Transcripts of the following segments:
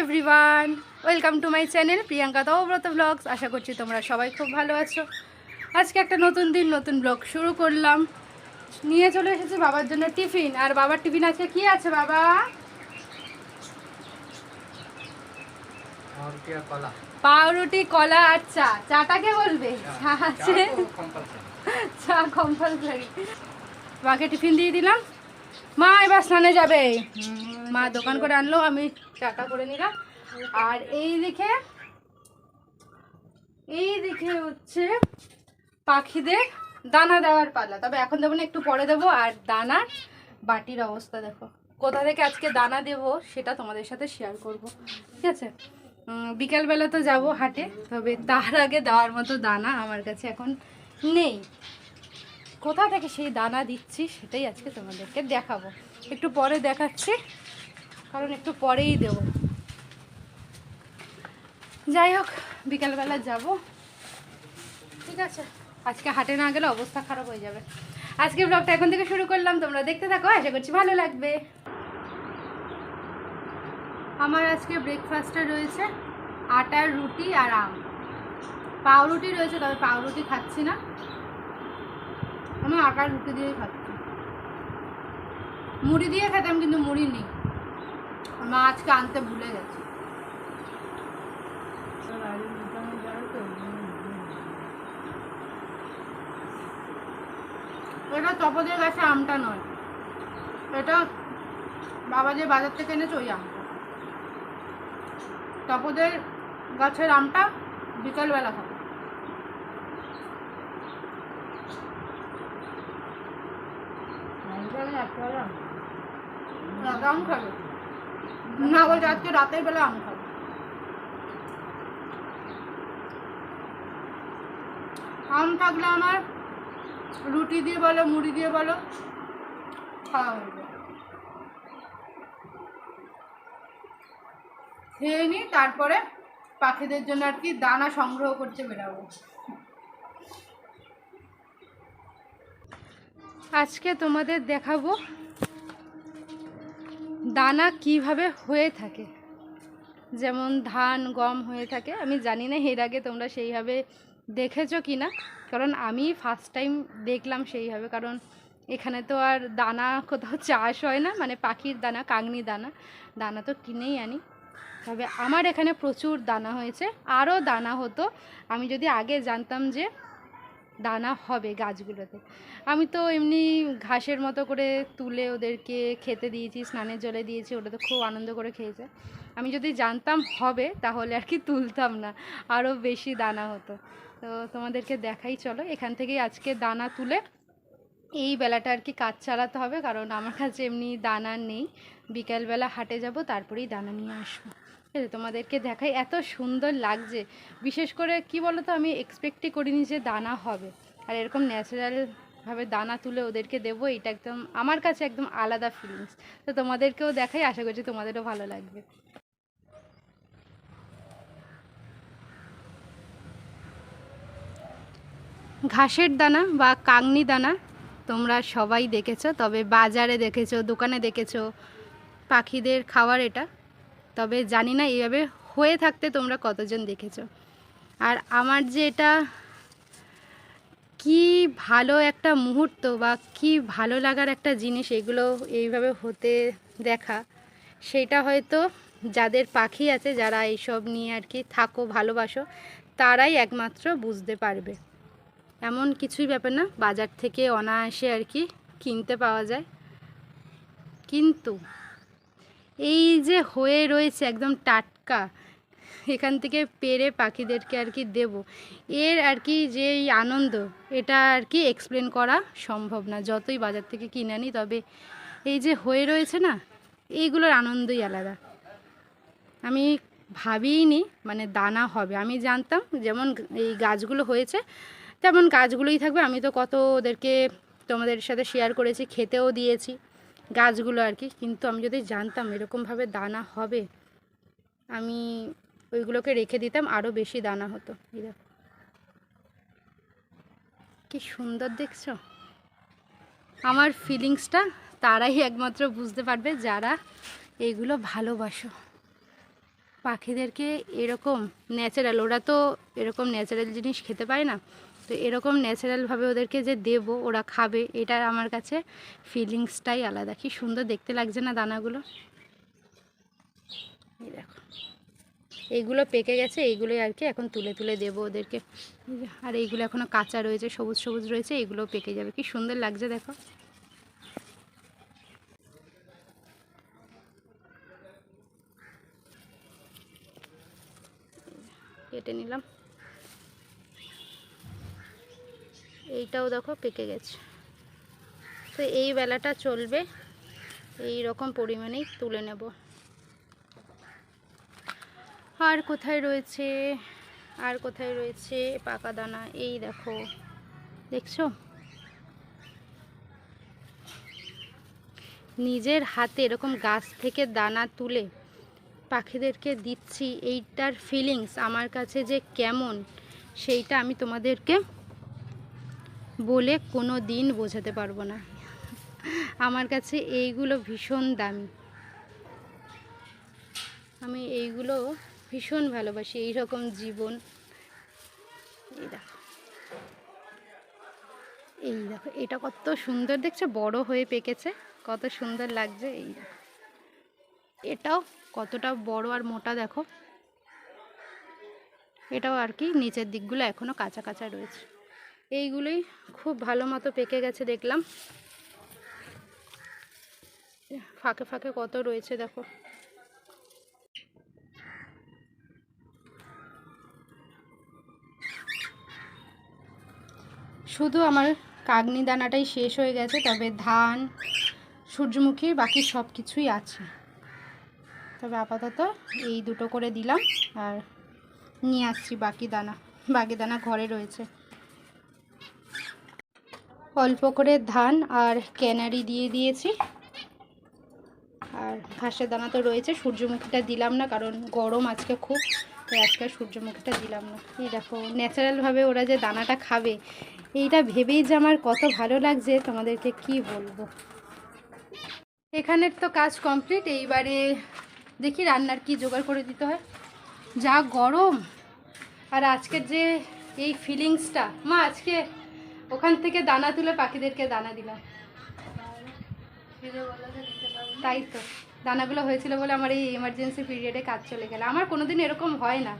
Everyone welcome to my channel Priyanka Doubrata vlogs আশা করছি তোমরা সবাই খুব ভালো আছো। আজকে একটা নতুন দিন, নতুন ব্লগ শুরু করলাম। নিয়ে চলে এসেছি বাবার জন্য টিফিন। আর বাবার টিফিন আজকে কি আছে বাবা? পাউরুটি কলা। আর চা। চাটাকে বলবে? চা। আছে? চা কম্পালসারি মাকে টিফিন দিয়ে দিলাম। মা এবার স্নানে যাবে। মা দোকান করে আনলো আমি চাটা করে নিলাম। আর এই দিকে এই দিকে হচ্ছে পাখিদের দানা দেওয়ার পালা। তবে এখন দেবো না, একটু পরে দেবো। আর দানার বাটির অবস্থা দেখো। কোথা থেকে আজকে দানা দেবো সেটা তোমাদের সাথে শেয়ার করব। ঠিক আছে? বিকালবেলা তো যাব হাটে, তবে তার আগে দেওয়ার মতো দানা আমার কাছে এখন নেই। কোথা থেকে সেই দানা দিচ্ছি সেটাই আজকে তোমাদেরকে দেখাবো। একটু পরে দেখাচ্ছি, কারণ একটু পরেই দেব। যাই হোক, বিকালবেলা যাব। ঠিক আছে? আজকে হাটে না গেলে অবস্থা খারাপ হয়ে যাবে। আজকে ব্লগটা এখন থেকে শুরু করলাম, তোমরা দেখতে থাকো, আশা করছি ভালো লাগবে। আমার আজকে ব্রেকফাস্টে রয়েছে আটার রুটি আর আম। পাউরুটি রয়েছে, তবে পাউরুটি খাচ্ছি না। আমি আটার রুটি দিয়েই খাচ্ছি। মুড়ি দিয়ে খেতাম, কিন্তু মুড়ি নেই। মা আজকে আনতে ভুলে গেছে। এটা তপদের গাছে আমটা নয়। এটা বাবা যে বাজার থেকে এনেছে ওই আমটা। তপদের গাছের আমটা বিকালবেলা খাব রাতে আম খাবে। না বলছে আজকে রাতের বেলা আম খাবে। আম থাকলে আমার রুটি দিয়ে বলো, মুড়ি দিয়ে বলো, খাওয়া হয়ে খেয়ে নিই তারপরে পাখিদের জন্য আর কি দানা সংগ্রহ করতে বেরাবো। আজকে তোমাদের দেখাবো দানা কীভাবে হয়ে থাকে। যেমন ধান, গম হয়ে থাকে, আমি জানি না এর আগে তোমরা সেইভাবে দেখেছ কি না কারণ আমি ফার্স্ট টাইম দেখলাম সেইভাবে। কারণ এখানে তো আর দানা কোথাও চাষ হয় না মানে পাখির দানা, কাংনি দানা। দানা তো কিনেই আনি। তবে আমার এখানে প্রচুর দানা হয়েছে। আরও দানা হতো। আমি যদি আগে জানতাম যে দানা হবে গাছগুলোতে। আমি তো এমনি ঘাসের মতো করে তুলে ওদেরকে খেতে দিয়েছি, স্নানের জলে দিয়েছি ওটা তো খুব আনন্দ করে খেয়েছে। আমি যদি জানতাম হবে, তাহলে আর কি তুলতাম না। আরও বেশি দানা হতো। তো তোমাদেরকে দেখাই, চলো। এখান থেকেই আজকে দানা তুলে এই বেলাটা আর কি কাজ চালাতে হবে, কারণ আমার কাছে এমনি দানা নেই। বিকালবেলা হাটে যাব, তারপরেই দানা নিয়ে আসব। ঠিক আছে তোমাদেরকে দেখাই, এত সুন্দর লাগছে। বিশেষ করে কি বলো তো আমি এক্সপেক্টই করিনি যে দানা হবে। আর এরকম ন্যাচারালভাবে দানা তুলে ওদেরকে দেবো এটা একদম আমার কাছে একদম আলাদা ফিলিংস তো তোমাদেরকেও দেখাই, আশা করছি তোমাদেরও ভালো লাগবে। ঘাসের দানা বা কাংনি দানা তোমরা সবাই দেখেছ, তবে বাজারে দেখেছ, দোকানে দেখেছ, পাখিদের খাওয়ার এটা। তবে জানি না এইভাবে হয়ে থাকতে তোমরা কতজন দেখেছ। আর আমার যে এটা কি ভালো একটা মুহূর্ত বা কি ভালো লাগার একটা জিনিস এগুলো এইভাবে হতে দেখা, সেটা হয়তো যাদের পাখি আছে, যারা এইসব নিয়ে আর কি থাকো, ভালোবাসো, তারাই একমাত্র বুঝতে পারবে। এমন কিছুই ব্যাপার না, বাজার থেকে অনায়াসে আর কি কিনতে পাওয়া যায়। কিন্তু এই যে হয়ে রয়েছে একদম টাটকা, এখান থেকে পেরে পাখিদেরকে আর কি দেব, এর আর কি যে আনন্দ, এটা আর কি এক্সপ্লেন করা সম্ভব না, যতই বাজার থেকে কিনে আনি, তবে এই যে হয়ে রয়েছে না, এইগুলোর আনন্দই আলাদা। আমি ভাবিনি মানে দানা হবে, আমি জানতাম যেমন এই গাছগুলো হয়েছে তেমন গাছগুলোই থাকবে। আমি তো কত ওদেরকে তোমাদের সাথে শেয়ার করেছি, খেতেও দিয়েছি গাছগুলো আর কি। কিন্তু আমি যদি জানতাম এরকমভাবে দানা হবে, আমি ওইগুলোকে রেখে দিতাম আরও বেশি দানা হতো। দেখো। কি সুন্দর দেখছ? আমার ফিলিংসটা তারাই একমাত্র বুঝতে পারবে যারা এইগুলো ভালোবাসো। পাখিদেরকে এরকম ন্যাচারাল ওরা তো এরকম ন্যাচারাল জিনিস খেতে পায় না। তো এরকম ন্যাচারালভাবে ওদেরকে যে দেব, ওরা খাবে, এটা আমার কাছে ফিলিংসটাই আলাদা। কি সুন্দর দেখতে লাগছে না দানাগুলো? এই দেখো। এইগুলো পেকে গেছে, এইগুলোই আর কি এখন তুলে তুলে দেবো ওদেরকে। আর এইগুলো এখনও কাঁচা রয়েছে, সবুজ সবুজ রয়েছে এইগুলো পেকে যাবে। কি সুন্দর লাগছে দেখো। কেটে নিলাম। এইটাও দেখো পেকে গেছে। তো এই বেলাটা চলবে, এই রকম পরিমাণেই তুলে নেব। আর কোথায় রয়েছে? আর কোথায় রয়েছে? পাকা দানা, এই দেখো। দেখছ? নিজের হাতে এরকম গাছ থেকে দানা তুলে পাখিদেরকে দিচ্ছি, এইটার ফিলিংস আমার কাছে যে কেমন, সেইটা আমি তোমাদেরকে বলে কোনো দিন বোঝাতে পারব না। আমার কাছে এইগুলো ভীষণ দামি। আমি এইগুলো ভীষণ ভালোবাসি এই রকম জীবন। এই দেখো। এই দেখো, এটা কত সুন্দর দেখছ, বড় হয়ে পেকেছে, কত সুন্দর লাগছে, এই দেখো। এটাও কতটা বড় আর মোটা দেখো। এটাও আর কি, নিচের দিকগুলো এখনও কাঁচা কাঁচা রয়েছে। এইগুলোই খুব ভালো মতো পেকে গেছে দেখলাম। ফাঁকে ফাঁকে কত রয়েছে দেখো। শুধু আমার কাগনি দানাটাই শেষ হয়ে গেছে, তবে ধান, সূর্যমুখী, বাকি সব কিছুই আছে। তবে আপাতত এই দুটো করে দিলাম, আর নিয়ে আসছি বাকি দানা বাকি দানা ঘরে রয়েছে। অল্প করে ধান আর ক্যানারি দিয়ে দিয়েছি। আর ঘাসের দানা তো রয়েছে, সূর্যমুখীটা দিলাম না, কারণ গরম আজকে খুব, তাই আজকে সূর্যমুখীটা দিলাম না। এই দেখো, ন্যাচারালভাবে ওরা যে দানাটা খাবে, এইটা ভেবেই যে আমার কত ভালো লাগছে, তোমাদেরকে কি বলব? এখানের তো কাজ কমপ্লিট, এইবারে দেখি রান্নার কি জোগাড় করে দিতে হয়। যা গরম, আর আজকের যে এই ফিলিংসটা মা, আজকে ওখান থেকে দানা তুলে পাখিদেরকে দানা দিলাম। তাই তো, দানাগুলো হয়েছিল বলে আমার এই এমার্জেন্সি পিরিয়ডে কাজ চলে গেল। আমার কোনোদিন এরকম হয় না।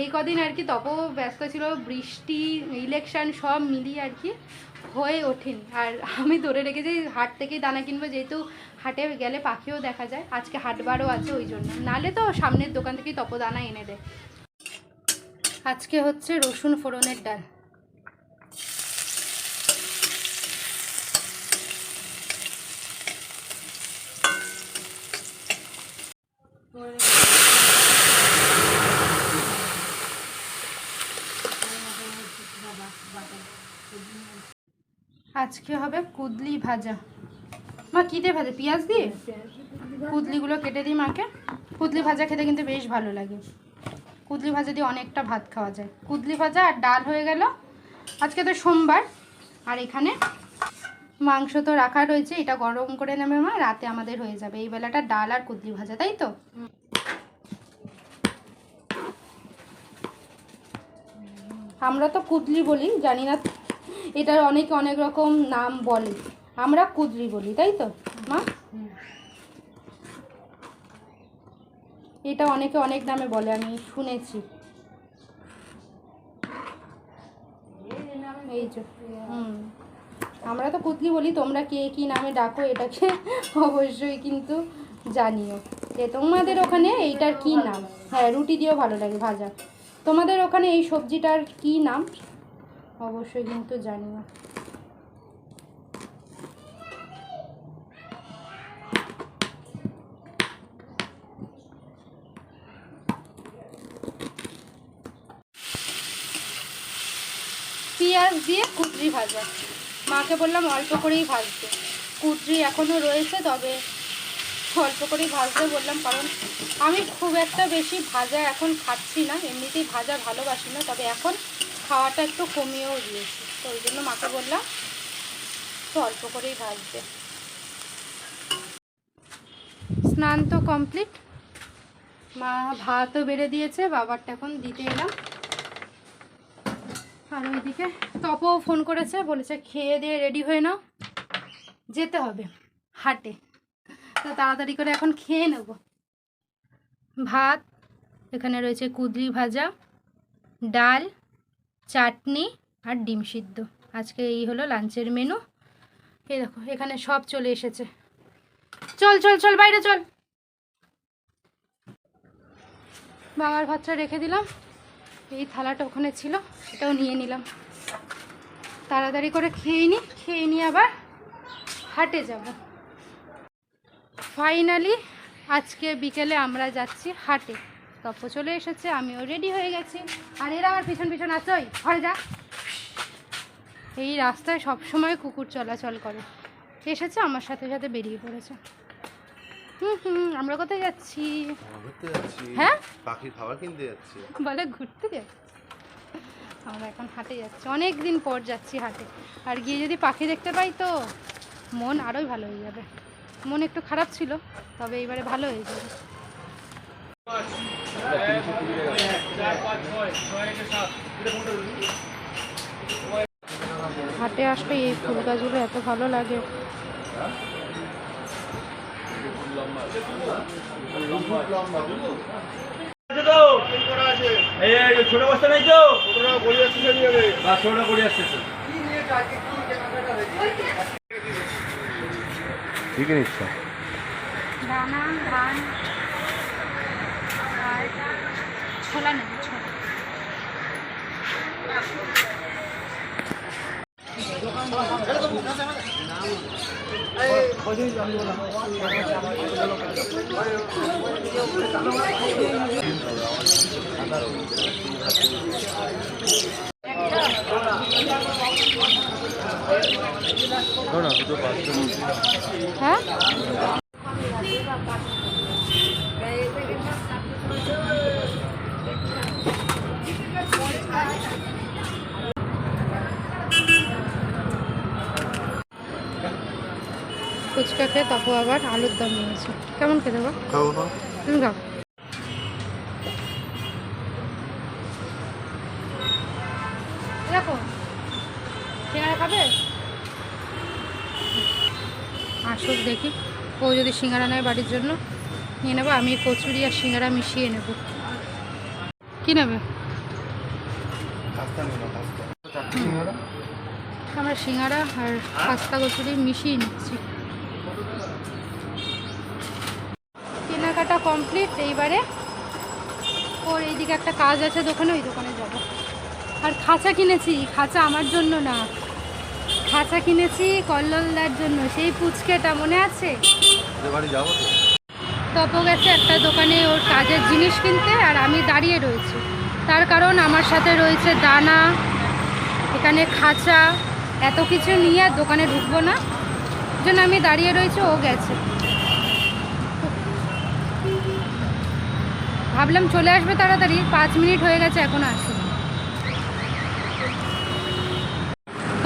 এই কদিন আর কি তপ ব্যস্ত ছিল, বৃষ্টি ইলেকশন সব মিলিয়ে আর কি হয়ে ওঠেনি। আর আমি ধরে রেখেছি হাট থেকেই দানা কিনবো, যেহেতু হাটে গেলে পাখিও দেখা যায়, আজকে হাটবারও আছে ওই জন্য। নালে তো সামনের দোকান থেকেই তপ দানা এনে দেয়। আজকে হচ্ছে রসুন ফোড়নের ডাল। আজকে হবে কুদলি ভাজা। মা, কী দিয়ে ভাজা? পেঁয়াজ দিয়ে? কুদলিগুলো কেটে দিই মাকে। কুদলি ভাজা খেতে কিন্তু বেশ ভালো লাগে। কুদলি ভাজা দিয়ে অনেকটা ভাত খাওয়া যায়। কুদলি ভাজা আর ডাল হয়ে গেল। আজকে তো সোমবার, আর এখানে মাংস তো রাখা রয়েছে, এটা গরম করে নেবে মা, রাতে আমাদের হয়ে যাবে। এই বেলাটা ডাল আর কুদলি ভাজা, তাই তো? আমরা তো কুদলি বলি, জানি না, এটার অনেকে, অনেক রকম নাম বলে। আমরা কুদলি বলি, তাই তো, মা? এটা অনেকে অনেক নামে বলে, আমি শুনেছি। এই যে, হুম। আমরা তো কুতলি বলি, তোমরা কে কি নামে ডাকো এটাকে অবশ্যই কিন্তু জানিও। যে তোমাদের ওখানে এইটার কি নাম? হ্যাঁ রুটি দিয়েও ভালো লাগে ভাজা। তোমাদের ওখানে এই সবজিটার কি নাম? অবশ্যই কিন্তু জানিও। পেঁয়াজ দিয়ে কুচরি ভাজা। মাকে বললাম অল্প করেই ভাজতে কুচরি এখনও রয়েছে, তবে অল্প করেই ভাজতে বললাম, কারণ আমি খুব একটা বেশি ভাজা এখন খাচ্ছি না, এমনিতেই ভাজা ভালোবাসি না, তবে এখন খাওয়াটা একটু কমিয়েও দিয়েছি। তো ওই জন্য মাকে বললাম তো অল্প করেই ভাজতে স্নান তো কমপ্লিট। মা ভাতও বেড়ে দিয়েছে, বাবারটা এখন দিতে এলাম। আর ওইদিকে তপও ফোন করেছে, বলেছে খেয়ে দিয়ে রেডি হয়ে নাও। যেতে হবে হাটে। তো তাড়াতাড়ি করে এখন খেয়ে নেব। ভাত, এখানে রয়েছে কুদরি ভাজা, ডাল, চাটনি আর ডিম সিদ্ধ। আজকে এই হলো লাঞ্চের মেনু এই দেখো, এখানে সব চলে এসেছে। চল চল চল, বাইরে চল। বাবার ভাতটা রেখে দিলাম। এই থালাটা ওখানে ছিল, সেটাও নিয়ে নিলাম। তাড়াতাড়ি করে খেয়ে নিই খেয়ে নিয়ে আবার হাটে যাব। ফাইনালি আজকে বিকেলে আমরা যাচ্ছি হাটে। তপ চলে এসেছে, আমিও রেডি হয়ে গেছি। আর এরা আমার পিছন পিছন আছোই ঘরে যা। এই রাস্তায় সবসময় কুকুর চলাচল করে। এসেছে, আমার সাথে সাথে বেরিয়ে পড়েছে। হুম হুম আমরা কোথায় যাচ্ছি? ঘুরতে যাচ্ছি। হ্যাঁ? পাখির খাবার কিনতে যাচ্ছি। বলে ঘুরতে যাচ্ছি? আমরা এখন হাটে যাচ্ছি। অনেক দিন পর যাচ্ছি হাটে। আর গিয়ে যদি পাখি দেখতে পাই তো মন আরোই ভালো হয়ে যাবে। মন একটু খারাপ ছিল তবে এবারে ভালো হয়ে যাবে। হাটে আসলে এই ফুল গাছগুলো এত ভালো লাগে আছে তো? এই, এই, এই, ছোট বস্তা নেই তো ছোটটা করে আসছে তো। কি কিনিস দানা ধান ছোলা নেব, ছোলা না দুটো পাঁচটা হ্যাঁ? ফুচকা খেয়ে তপু আবার আলুর দম নিয়েছি। কেমন খেতে না তুমি খাও। দেখো সিঙ্গারা খাবে? আসুক দেখি। ও যদি সিঙ্গারা নেয় বাড়ির জন্য নিয়ে নেব। আমি কচুরি আর সিঙ্গারা মিশিয়ে নেব। কি নেবে? আমরা সিঙ্গারা আর পাস্তা কচুরি মিশিয়ে নিচ্ছি। কমপ্লিট এইবারে ওর এইদিকে একটা কাজ আছে দোকানে ওই দোকানে যাব। আর খাঁচা কিনেছি খাঁচা আমার জন্য না। খাঁচা কিনেছি কল্লোলদার জন্য। সেই পুচকেটা মনে আছে? তপ গেছে একটা দোকানে ওর কাজের জিনিস কিনতে আর আমি দাঁড়িয়ে রয়েছি। তার কারণ আমার সাথে রয়েছে দানা এখানে খাঁচা এত কিছু নিয়ে আর দোকানে ঢুকবো না। জন্য আমি দাঁড়িয়ে রয়েছি ও গেছে। ভাবলাম চলে আসবে তাড়াতাড়ি পাঁচ মিনিট হয়ে গেছে এখন আসে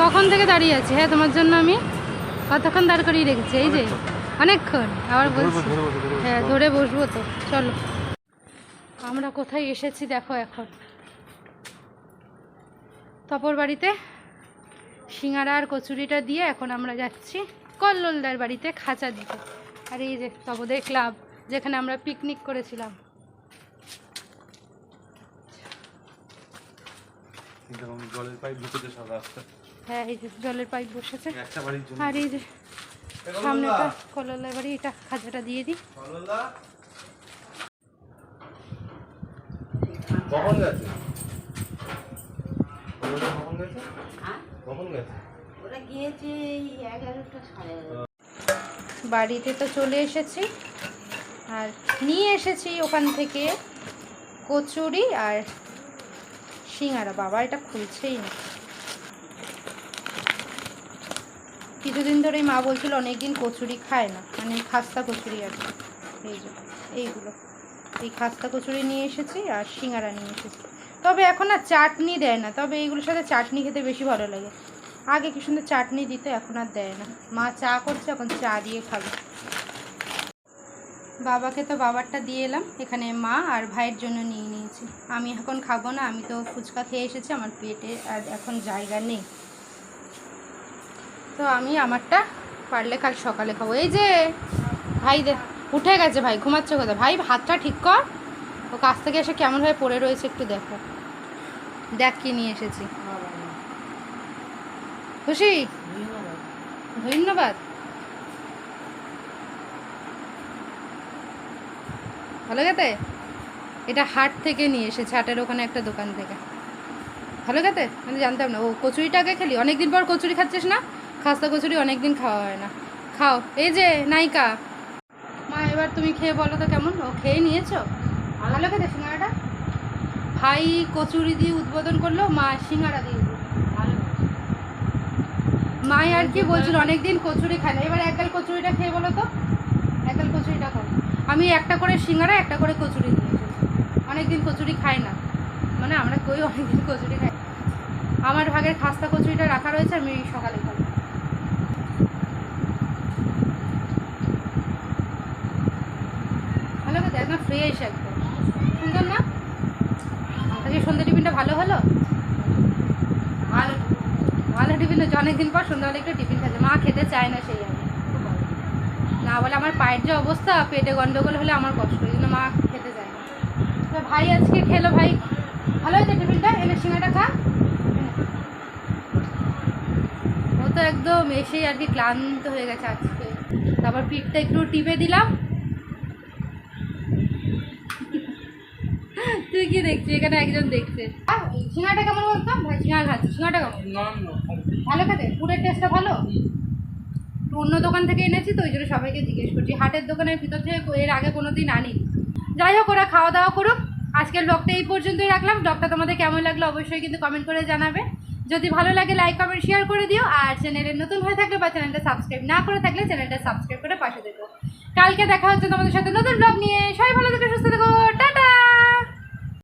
কখন থেকে দাঁড়িয়ে আছি? হ্যাঁ তোমার জন্য আমি কতক্ষণ দাঁড় করিয়ে রেখেছি? এই যে অনেকক্ষণ। আবার বলছি। হ্যাঁ ধরে বসবো তো চলো। আমরা কোথায় এসেছি দেখো এখন। তপর বাড়িতে সিঙ্গারা আর কচুরিটা দিয়ে এখন আমরা যাচ্ছি কল্লোলদার বাড়িতে খাঁচা দিতে। আর এই যে তপদের ক্লাব যেখানে আমরা পিকনিক করেছিলাম। জলের পাইপ সব রাস্তা হ্যাঁ এই যে জলের পাইপ বসেছে। একটা বাড়ির জন্য। আর এই যে সামনেটা কল্লোলদার বাড়ি এটা খাঁচাটা দিয়ে দিই। কখন গেছে? কখন গেছে? কখন গেছে? ওরা গিয়েছে এগারোটা সাড়ে বাড়িতে তো চলে এসেছি। আর নিয়ে এসেছি ওখান থেকে কচুরি আর সিঙ্গারা, বাবা, এটা খুলছেই না। কিছুদিন ধরেই মা বলছিল অনেক দিন কচুরি খায় না মানে খাস্তা কচুরি আর এই যে, এইগুলো। এই খাস্তা কচুরি নিয়ে এসেছি আর সিঙ্গারা নিয়ে এসেছি। তবে এখন আর চাটনি দেয় না, তবে এইগুলোর সাথে চাটনি খেতে বেশি ভালো লাগে। আগে কি সুন্দর চাটনি দিত, এখন আর দেয় না। মা চা করছে, এখন চা দিয়ে খাবে। বাবাকে তো বাবারটা দিয়ে এলাম। এখানে মা আর ভাইয়ের জন্য নিয়ে নিয়েছি। আমি এখন খাব না আমি তো ফুচকা খেয়ে এসেছি আমার পেটে আর এখন জায়গা নেই। তো আমি আমারটা পারলে কাল সকালে খাব। এই যে ভাই উঠে গেছে ভাই ঘুমাচ্ছে কোথায়? ভাই হাতটা ঠিক কর। ও কাছ থেকে এসে কেমনভাবে পড়ে রয়েছে একটু দেখো। দেখ কি নিয়ে এসেছি। খুশি? ধন্যবাদ। ভালো গেতে? এটা হাট থেকে নিয়ে এসেছে, হাটের ওখানে একটা দোকান থেকে। ভালো গেতে? আমি জানতাম না। ও কচুরিটাকে খেলি। অনেকদিন পর কচুরি খাচ্ছিস না? খাস্তা কচুরি অনেকদিন খাওয়া হয় না। খাও। এই যে, নায়িকা। মা, এবার তুমি খেয়ে বলো তো কেমন? ও খেয়ে নিয়েছো? ভালো খেতে সিঙ্গাড়াটা ভাই কচুরি দিয়ে উদ্বোধন করল, মা সিঙ্গাড়া দিয়ে উদ্বোধন ভালো মা আর কি বলছিল, অনেকদিন কচুরি খায় না। এবার একগাল কচুরিটা খেয়ে বলো তো। একগাল কচুরিটা আমি একটা করে সিঙ্গারা, একটা করে কচুরি দিয়ে এসেছি। অনেকদিন কচুরি খাই না। মানে আমরা কই অনেকদিন কচুরি খাই আমার ভাগের খাস্তা কচুরিটা রাখা রয়েছে, আমি সকালে খাব। ভালো কথা একদম ফ্রেশ একদম। সুন্দর না? আজকে সন্ধ্যে টিফিনটা ভালো হলো? ভালো। ভালো টিফিন হচ্ছে অনেকদিন পর সন্ধ্যাবেলা একটু টিফিন খাচ্ছে মা খেতে চায় না সেই আমি না বলে আমার পায়ের যে অবস্থা পেটে গন্ডগোল হলে আমার কষ্ট ওই জন্য মা খেতে চায় না। তো ভাই আজকে খেলো ভাই। ভালো হয়েছে টিফিনটা এনে সিঙ্গাটা খা। ও তো একদম এসেই আর কি ক্লান্ত হয়ে গেছে আজকে। তারপর পিঠটা একটু টিপে দিলাম। তুই কি দেখছিস? এখানে একজন দেখছে। সিঙ্গাটা কেমন বলতো? ভাই সিঙ্গা খাচ্ছি। সিঙ্গাটা কেমন? ভালো খেতে? পুরের টেস্টটা ভালো? অন্য দোকান থেকে এনেছি তো, ওই জন্য সবাইকে জিজ্ঞেস করছি। হাটের দোকানের ভিতর থেকে এর আগে কোনো দিন আনি যাই হোক, ওরা খাওয়া দাওয়া করুক। আজকের ব্লগটা এই পর্যন্তই রাখলাম। ব্লগটা তোমাদের কেমন লাগল অবশ্যই কিন্তু কমেন্ট করে জানাবে। যদি ভালো লাগে লাইক কমেন্ট শেয়ার করে দিও। আর চ্যানেলে নতুন হয়ে থাকলে বা চ্যানেলটা সাবস্ক্রাইব না করে থাকলে চ্যানেলটা সাবস্ক্রাইব করে পাশে দেখো কালকে দেখা হচ্ছে তোমাদের সাথে নতুন ব্লগ নিয়ে। সবাই ভালো থেকে, সুস্থ